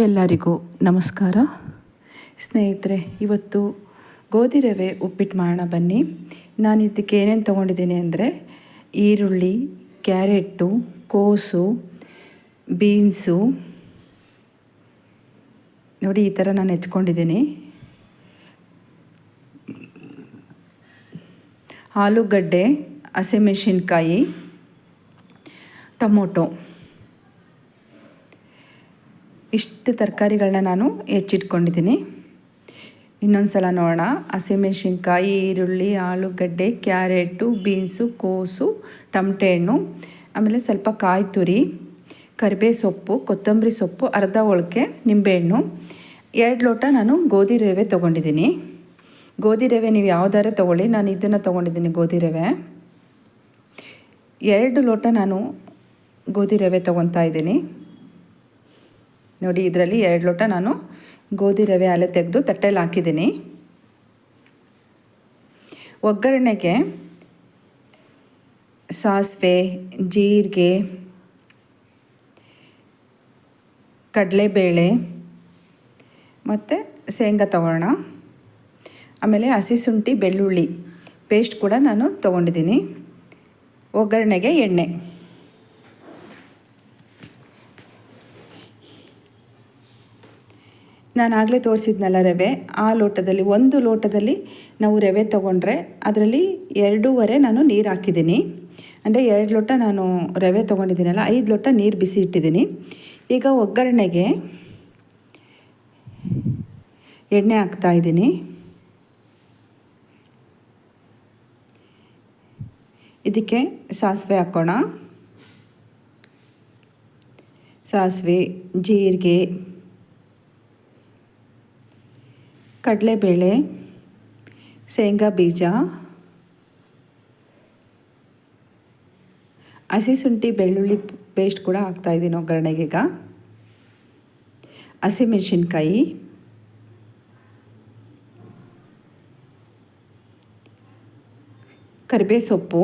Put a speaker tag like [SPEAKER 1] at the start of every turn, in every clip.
[SPEAKER 1] ಎಲ್ಲರಿಗೂ ನಮಸ್ಕಾರ. ಸ್ನೇಹಿತರೆ, ಇವತ್ತು ಗೋಧಿ ರವೆ ಉಪ್ಪಿಟ್ಟು ಮಾಡೋಣ ಬನ್ನಿ. ನಾನು ಇದಕ್ಕೆ ಏನೇನು ತೊಗೊಂಡಿದ್ದೀನಿ ಅಂದರೆ ಈರುಳ್ಳಿ ಕ್ಯಾರೆಟು ಕೋಸು, ಬೀನ್ಸು. ನೋಡಿ, ಈ ಥರ ನಾನು ಹೆಚ್ಕೊಂಡಿದ್ದೀನಿ. ಆಲೂಗಡ್ಡೆ ಹಸಿಮೆಣಸಿನ್ಕಾಯಿ ಟೊಮೊಟೊ. ಇಷ್ಟು ತರಕಾರಿಗಳನ್ನ ನಾನು ಹೆಚ್ಚಿಟ್ಕೊಂಡಿದ್ದೀನಿ. ಇನ್ನೊಂದು ಸಲ ನೋಡೋಣ. ಹಸಿಮೆಣ್ಸಿನ್ಕಾಯಿ, ಈರುಳ್ಳಿ, ಆಲೂಗಡ್ಡೆ, ಕ್ಯಾರೆಟು, ಬೀನ್ಸು, ಕೋಸು, ಟಮಟೆ ಹಣ್ಣು, ಆಮೇಲೆ ಸ್ವಲ್ಪ ಕಾಯಿ ತುರಿ, ಕರಿಬೇ ಸೊಪ್ಪು, ಕೊತ್ತಂಬರಿ ಸೊಪ್ಪು, ಅರ್ಧ ಒಳಕೆ ನಿಂಬೆಹಣ್ಣು ಎರಡು ಲೋಟ ನಾನು ಗೋಧಿ ರವೆ ತೊಗೊಂಡಿದ್ದೀನಿ. ಗೋಧಿ ರವೆ ನೀವು ಯಾವ್ದಾರ ತೊಗೊಳ್ಳಿ. ನಾನು ಇದನ್ನು ತೊಗೊಂಡಿದ್ದೀನಿ ಗೋಧಿ ರವೆ. ಎರಡು ಲೋಟ ನಾನು ಗೋಧಿ ರವೆ ತೊಗೊತಾ ಇದ್ದೀನಿ. ನೋಡಿ, ಇದರಲ್ಲಿ ಎರಡು ಲೋಟ ನಾನು ಗೋಧಿ ರವೆ ಅಲೆ ತೆಗೆದು ತಟ್ಟೆಯಲ್ಲಿ ಹಾಕಿದ್ದೀನಿ. ಒಗ್ಗರಣೆಗೆ ಸಾಸಿವೆ, ಜೀರಿಗೆ, ಕಡಲೆಬೇಳೆ ಮತ್ತು ಶೇಂಗಾ ತಗೊಳ್ಳೋಣ ಆಮೇಲೆ ಹಸಿ ಶುಂಠಿ, ಬೆಳ್ಳುಳ್ಳಿ ಪೇಸ್ಟ್ ಕೂಡ ನಾನು ತೊಗೊಂಡಿದ್ದೀನಿ. ಒಗ್ಗರಣೆಗೆ ಎಣ್ಣೆ. ನಾನು ಆಗಲೇ ತೋರಿಸಿದ್ನಲ್ಲ ರವೆ. ಆ ಲೋಟದಲ್ಲಿ, ಒಂದು ಲೋಟದಲ್ಲಿ ನಾವು ರವೆ ತೊಗೊಂಡ್ರೆ ಅದರಲ್ಲಿ ಎರಡೂವರೆ ನಾನು ನೀರು ಹಾಕಿದ್ದೀನಿ. ಅಂದರೆ ಎರಡು ಲೋಟ ನಾನು ರವೆ ತೊಗೊಂಡಿದ್ದೀನಲ್ಲ, ಐದು ಲೋಟ ನೀರು ಬಿಸಿ ಇಟ್ಟಿದ್ದೀನಿ. ಈಗ ಒಗ್ಗರಣೆಗೆ ಎಣ್ಣೆ ಹಾಕ್ತಾ ಇದ್ದೀನಿ. ಇದಕ್ಕೆ ಸಾಸಿವೆ ಹಾಕೋಣ. ಸಾಸಿವೆ, ಜೀರಿಗೆ ಕಡಲೆಬೇಳೆ, ಶೇಂಗಾ ಬೀಜ, ಹಸಿ ಶುಂಠಿ ಬೆಳ್ಳುಳ್ಳಿ ಪೇಸ್ಟ್ ಕೂಡ ಹಾಕ್ತಾಯಿದ್ದೀನಿ ಒಗ್ಗರಣೆಗೆ ಈಗ. ಹಸಿಮೆಣಸಿನ್ಕಾಯಿ ಕರಿಬೇ ಸೊಪ್ಪು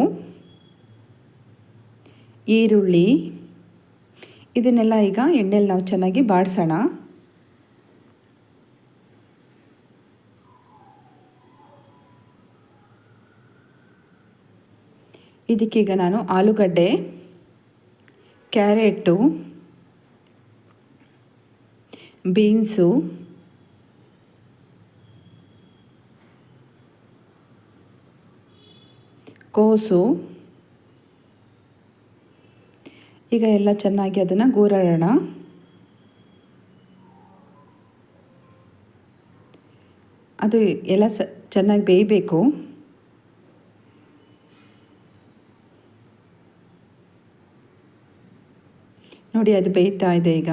[SPEAKER 1] ಈರುಳ್ಳಿ, ಇದನ್ನೆಲ್ಲ ಈಗ ಎಣ್ಣೆಲಿ ನಾವು ಚೆನ್ನಾಗಿ ಬಾಡಿಸೋಣ. ಇದಕ್ಕೀಗ ನಾನು ಆಲೂಗಡ್ಡೆ ಕ್ಯಾರೆಟು ಬೀನ್ಸು, ಕೋಸು, ಈಗ ಎಲ್ಲ ಚೆನ್ನಾಗಿ ಅದನ್ನು ಗೂರಾಡೋಣ. ಅದು ಎಲ್ಲ ಸ ಚೆನ್ನಾಗಿ ಬೇಯಬೇಕು. ನೋಡಿ, ಅದು ಬೇಯ್ತಾ ಇದೆ ಈಗ.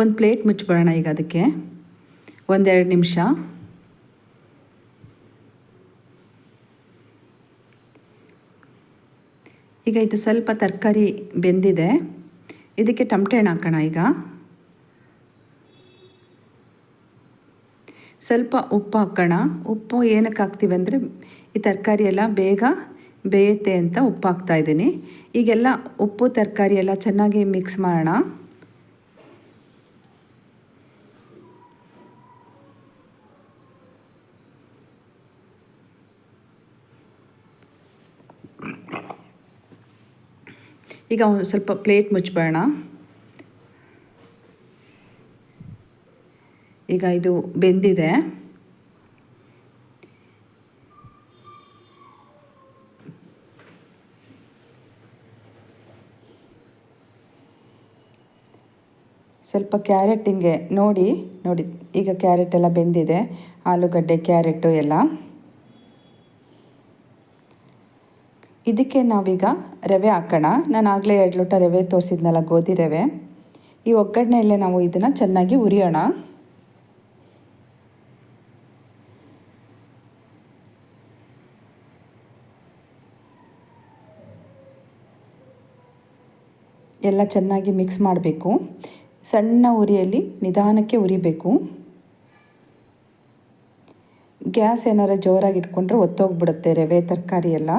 [SPEAKER 1] ಒಂದು ಪ್ಲೇಟ್ ಮುಚ್ಚಿಬಿಡೋಣ ಈಗ ಅದಕ್ಕೆ. ಒಂದೆರಡು ನಿಮಿಷ. ಈಗ ಇದು ಸ್ವಲ್ಪ ತರಕಾರಿ ಬೆಂದಿದೆ. ಇದಕ್ಕೆ ಟಮಟೆ ಹಣ್ಣು ಹಾಕೋಣ ಈಗ. ಸ್ವಲ್ಪ ಉಪ್ಪು ಹಾಕೋಣ. ಉಪ್ಪು ಏನಕ್ಕೆ ಹಾಕ್ತೀವಿ ಅಂದರೆ ಈ ತರಕಾರಿ ಎಲ್ಲ ಬೇಗ ಬೇಯುತ್ತೆ ಅಂತ ಉಪ್ಪು ಹಾಕ್ತಾ ಇದ್ದೀನಿ. ಈಗೆಲ್ಲ ಉಪ್ಪು, ತರಕಾರಿ ಎಲ್ಲ ಚೆನ್ನಾಗಿ ಮಿಕ್ಸ್ ಮಾಡೋಣ. ಈಗ ಒಂದು ಸ್ವಲ್ಪ ಪ್ಲೇಟ್ ಮುಚ್ಬೇಡ ಈಗ ಇದು ಬೆಂದಿದೆ. ಸ್ವಲ್ಪ ಕ್ಯಾರೆಟ್ ಹಿಂಗೆ ನೋಡಿ ನೋಡಿ, ಈಗ ಕ್ಯಾರೆಟ್ ಎಲ್ಲ ಬೆಂದಿದೆ. ಆಲೂಗಡ್ಡೆ, ಕ್ಯಾರೆಟು ಎಲ್ಲ. ಇದಕ್ಕೆ ನಾವೀಗ ರವೆ ಹಾಕೋಣ. ನಾನು ಆಗಲೇ ಎರಡು ಲೋಟ ರವೆ ತೋರಿಸಿದ್ನಲ್ಲ, ಗೋಧಿ ರವೆ. ಈ ಒಗ್ಗರಣೆಯಲ್ಲೇ ನಾವು ಇದನ್ನು ಚೆನ್ನಾಗಿ ಉರಿಯೋಣ ಎಲ್ಲ ಚೆನ್ನಾಗಿ ಮಿಕ್ಸ್ ಮಾಡಬೇಕು. ಸಣ್ಣ ಉರಿಯಲ್ಲಿ ನಿಧಾನಕ್ಕೆ ಉರಿಬೇಕು. ಗ್ಯಾಸ್ ಏನಾರ ಜೋರಾಗಿ ಇಟ್ಕೊಂಡ್ರೆ ಒತ್ತೋಗ್ಬಿಡುತ್ತೆ ರವೆ, ತರಕಾರಿ ಎಲ್ಲ.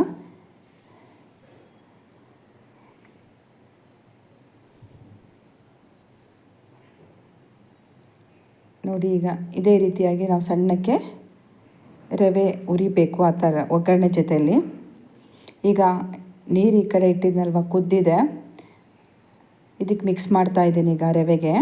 [SPEAKER 1] ನೋಡಿ ಈಗ ಇದೇ ರೀತಿಯಾಗಿ ನಾವು ಸಣ್ಣಕ್ಕೆ ರವೆ ಉರಿಬೇಕು ಆ ಥರ ಒಗ್ಗರಣೆ ಜೊತೆಯಲ್ಲಿ. ಈಗ ನೀರು ಈ ಕಡೆ ಇಟ್ಟಿದ್ನಲ್ವ, ಕುದ್ದಿದೆ. ಇದಕ್ಕೆ ಮಿಕ್ಸ್ ಮಾಡ್ತಾ ಇದ್ದೀನಿ ಈಗ ರವೆಗೆ.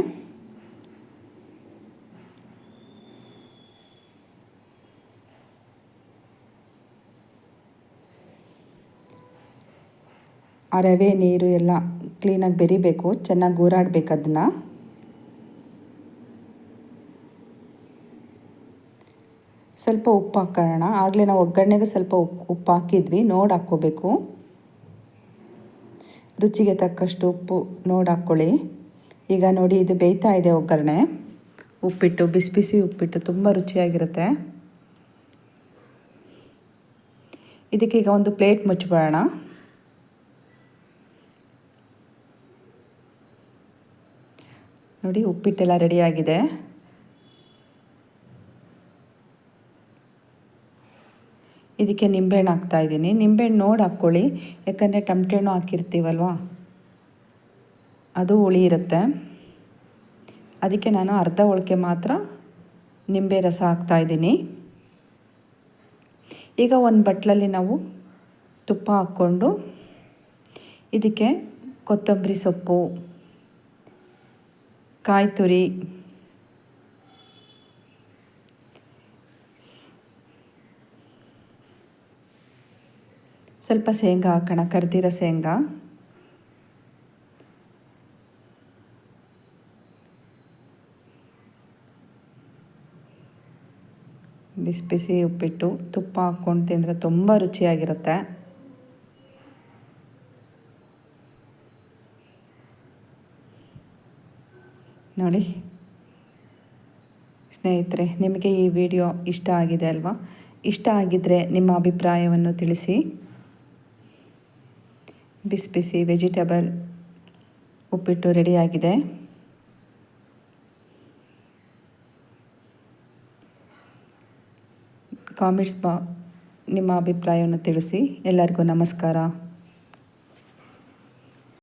[SPEAKER 1] ಆ ರವೆ, ನೀರು ಎಲ್ಲ ಕ್ಲೀನಾಗಿ ಬೆರಿಬೇಕು, ಚೆನ್ನಾಗಿ ಗೂರಾಡಬೇಕು ಅದನ್ನು. ಸ್ವಲ್ಪ ಉಪ್ಪು ಹಾಕೋಣ. ಆಗಲೇ ನಾವು ಒಗ್ಗರಣೆಗೆ ಸ್ವಲ್ಪ ಉಪ್ಪು ಉಪ್ಪು ಹಾಕಿದ್ವಿ, ನೋಡಿ ಹಾಕ್ಕೋಬೇಕು. ರುಚಿಗೆ ತಕ್ಕಷ್ಟು ಉಪ್ಪು ನೋಡಿ ಹಾಕ್ಕೊಳ್ಳಿ ಈಗ ನೋಡಿ, ಇದು ಬೇಯ್ತಾ ಇದೆ ಒಗ್ಗರಣೆ. ಉಪ್ಪಿಟ್ಟು, ಬಿಸಿ ಬಿಸಿ ಉಪ್ಪಿಟ್ಟು ತುಂಬ ರುಚಿಯಾಗಿರುತ್ತೆ. ಇದಕ್ಕೀಗ ಒಂದು ಪ್ಲೇಟ್ ಮುಚ್ಚಿಬಿಡೋಣ ನೋಡಿ, ಉಪ್ಪಿಟ್ಟೆಲ್ಲ ರೆಡಿಯಾಗಿದೆ. ಇದಕ್ಕೆ ನಿಂಬೆಹಣ್ಣು ಹಾಕ್ತಾಯಿದ್ದೀನಿ ನಿಂಬೆಹಣ್ಣು ನೋಡಿ ಹಾಕ್ಕೊಳ್ಳಿ. ಯಾಕಂದರೆ ಟಮಟೆಣ್ಣು ಹಾಕಿರ್ತೀವಲ್ವ? ಅದು ಹುಳಿ ಇರುತ್ತೆ. ಅದಕ್ಕೆ ನಾನು ಅರ್ಧ ಒಳಕೆ ಮಾತ್ರ ನಿಂಬೆ ರಸ ಹಾಕ್ತಾಯಿದ್ದೀನಿ ಈಗ ಒಂದು ಬಟ್ಲಲ್ಲಿ ನಾವು ತುಪ್ಪ ಹಾಕ್ಕೊಂಡು ಇದಕ್ಕೆ ಕೊತ್ತಂಬರಿ ಸೊಪ್ಪು ಕಾಯಿ ತುರಿ ಸ್ವಲ್ಪ ಶೇಂಗಾ ಹಾಕೋಣ ಕರ್ದಿರೋ ಶೇಂಗಾ ಬಿಸಿ ಬಿಸಿ ಉಪ್ಪಿಟ್ಟು, ತುಪ್ಪ ಹಾಕ್ಕೊಂಡು ತಿಂದರೆ ತುಂಬ ರುಚಿಯಾಗಿರುತ್ತೆ. ನೋಡಿ, ಸ್ನೇಹಿತರೆ, ನಿಮಗೆ ಈ ವಿಡಿಯೋ ಇಷ್ಟ ಆಗಿದೆ ಅಲ್ವಾ? ಇಷ್ಟ ಆಗಿದ್ದರೆ ನಿಮ್ಮ ಅಭಿಪ್ರಾಯವನ್ನು ತಿಳಿಸಿ. ಬಿಸಿ ಬಿಸಿ ವೆಜಿಟೇಬಲ್ ಉಪ್ಪಿಟ್ಟು ರೆಡಿಯಾಗಿದೆ. ಕಾಮೆಂಟ್ಸ್ ಬಾ ನಿಮ್ಮ ಅಭಿಪ್ರಾಯವನ್ನು ತಿಳಿಸಿ. ಎಲ್ಲರಿಗೂ ನಮಸ್ಕಾರ.